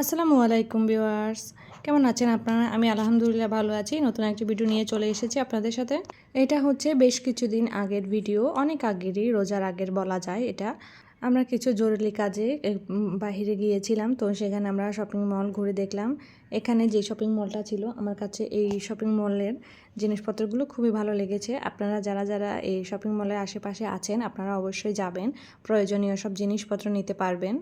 আসসালামু আলাইকুম ভিউয়ার্স। কেমন আছেন আপনারা? আমি আলহামদুলিল্লাহ ভালো আছি। নতুন একটি ভিডিও নিয়ে চলে এসেছি আপনাদের সাথে। এটা হচ্ছে বেশ কিছুদিন আগের ভিডিও, অনেক আগেরই, রোজার আগের বলা যায় এটা। আমরা কিছু জরুরি কাজে বাহিরে গিয়েছিলাম, তো সেখানে আমরা শপিং মল ঘুরে দেখলাম। এখানে যে শপিং মলটা ছিল, আমার কাছে এই শপিং মলের জিনিসপত্রগুলো খুবই ভালো লেগেছে। আপনারা যারা যারা এই শপিং মলের আশেপাশে আছেন, আপনারা অবশ্যই যাবেন। প্রয়োজনীয় সব জিনিসপত্র নিতে পারবেন।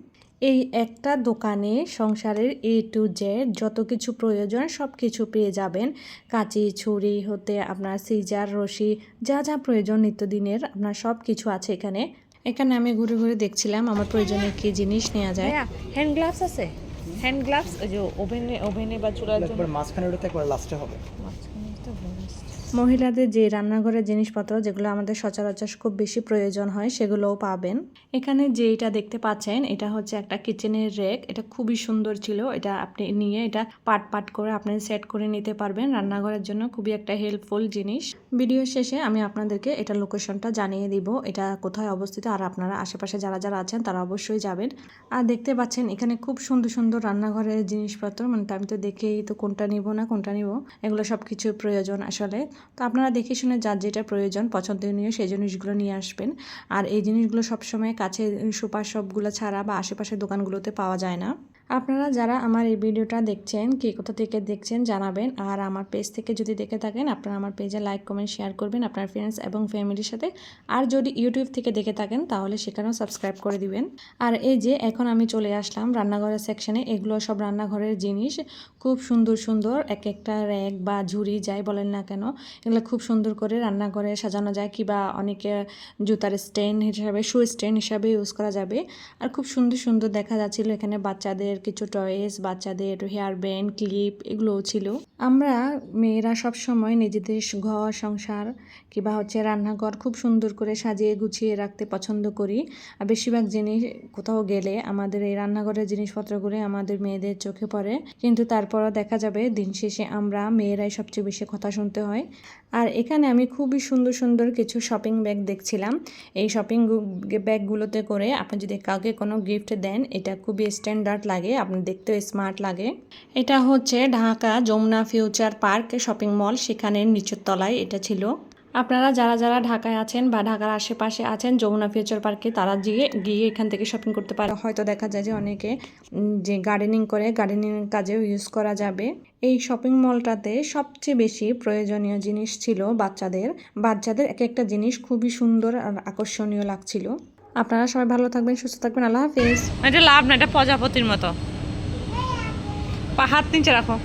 এই একটা দোকানে সংসারের এ টু জেড যত কিছু প্রয়োজন, সব কিছু পেয়ে যাবেন। কাঁচি, ছুরি, হতে আপনার সিজার রশি, যা যা প্রয়োজন নিত্যদিনের, আপনার সব কিছু আছে এখানে। এখানে আমি ঘুরে ঘুরে দেখছিলাম আমার প্রয়োজনে কি জিনিস নেওয়া যায়। হ্যান্ড গ্লাভস আছে? হ্যান্ড গ্লাভস ওই যে ওভেনে ওভেনে বা চুলার জন্য। মাঝখানে ওটাতে একবার লাস্টে হবে। মাঝখানে তো। মহিলাদের যে রান্নাঘরের জিনিসপত্র, যেগুলো আমাদের সচরাচর খুব বেশি প্রয়োজন হয়, সেগুলোও পাবেন। এখানে যে এটা দেখতে পাচ্ছেন, এটা হচ্ছে একটা কিচেনের রেক এটা খুবই সুন্দর ছিল। এটা আপনি নিয়ে এটা পাট পাট করে আপনি সেট করে নিতে পারবেন। রান্নাঘরের জন্য খুবই একটা হেল্পফুল জিনিস। ভিডিও শেষে আমি আপনাদেরকে এটা লোকেশনটা জানিয়ে দিব। এটা কোথায় অবস্থিত আর আপনারা আশেপাশে যারা যারা আছেন, তারা অবশ্যই যাবেন। আর দেখতে পাচ্ছেন, এখানে খুব সুন্দর সুন্দর রান্নাঘরের জিনিসপত্র। মানে আমি তো দেখেই তো কোনটা নিব না, কোনটা নিব? এগুলো সব কিছু প্রয়োজন আসলে। তো আপনারা দেখে শুনে যার যেটা প্রয়োজন পছন্দনীয় সেই জিনিসগুলো নিয়ে আসবেন। আর এই জিনিসগুলো সবসময় কাছে সুপার শপগুলো ছাড়া বা আশেপাশের দোকানগুলোতে পাওয়া যায় না। আপনারা যারা আমার এই ভিডিওটা দেখছেন, কে কোথা থেকে দেখছেন জানাবেন। আর আমার পেজ থেকে যদি দেখে থাকেন, আপনারা আমার পেজে লাইক কমেন্ট শেয়ার করবেন আপনার ফ্রেন্ডস এবং ফ্যামিলির সাথে। আর যদি ইউটিউব থেকে দেখে থাকেন, তাহলে সেখানেও সাবস্ক্রাইব করে দিবেন। আর এই যে এখন আমি চলে আসলাম রান্নাঘরের সেকশনে এগুলো সব রান্নাঘরের জিনিস। খুব সুন্দর সুন্দর এক একটা র্যাক বা ঝুড়ি, যাই বলেন না কেন, এগুলো খুব সুন্দর করে রান্নাঘরে সাজানো যায়, কিংবা অনেকে জুতার স্ট্যান্ড হিসাবে শু স্ট্যান্ড হিসাবে ইউজ করা যাবে। আর খুব সুন্দর সুন্দর দেখা যাচ্ছিল এখানে বাচ্চাদের কিছু টয়েস বাচ্চাদের হেয়ার ব্যান্ড ক্লিপ এগুলোও ছিল। আমরা মেয়েরা সব সময় নিজেদের ঘর, সংসার কিংবা হচ্ছে রান্নাঘর খুব সুন্দর করে সাজিয়ে গুছিয়ে রাখতে পছন্দ করি। আর বেশিরভাগ জিনিস কোথাও গেলে আমাদের এই রান্নাঘরের জিনিসপত্রগুলো আমাদের মেয়েদের চোখে পড়ে। কিন্তু তারপরও দেখা যাবে দিন শেষে আমরা মেয়েরাই সবচেয়ে বেশি কথা শুনতে হয়। আর এখানে আমি খুবই সুন্দর সুন্দর কিছু শপিং ব্যাগ দেখছিলাম। এই শপিং ব্যাগগুলোতে করে আপনি যদি কাউকে কোনো গিফট দেন, এটা খুবই স্ট্যান্ডার্ড লাগে। আপনি দেখতেও স্মার্ট লাগে। এটা হচ্ছে Dhaka Jamuna future park shopping mall, সেখানে নিচের তলায় এটা ছিল। আপনারা যারা যারা ঢাকায় আছেন বা ঢাকার আশেপাশে আছেন যমুনা ফিউচার পার্কে, তারা গিয়ে গিয়ে এখান থেকে শপিং করতে পারে হয়তো দেখা যায় যে অনেকে যে গার্ডেনিং করে গার্ডেনিং কাজেও ইউজ করা যাবে। এই শপিং মলটাতে সবচেয়ে বেশি প্রয়োজনীয় জিনিস ছিল বাচ্চাদের। বাচ্চাদের এক একটা জিনিস খুবই সুন্দর আর আকর্ষণীয় লাগছিল। আপনারা সবাই ভালো থাকবেন, সুস্থ থাকবেন, আল্লাহ হাফিজ। এটা লাভ না, এটা প্রজাপতির মতো। পা হাত নিচে রাখো।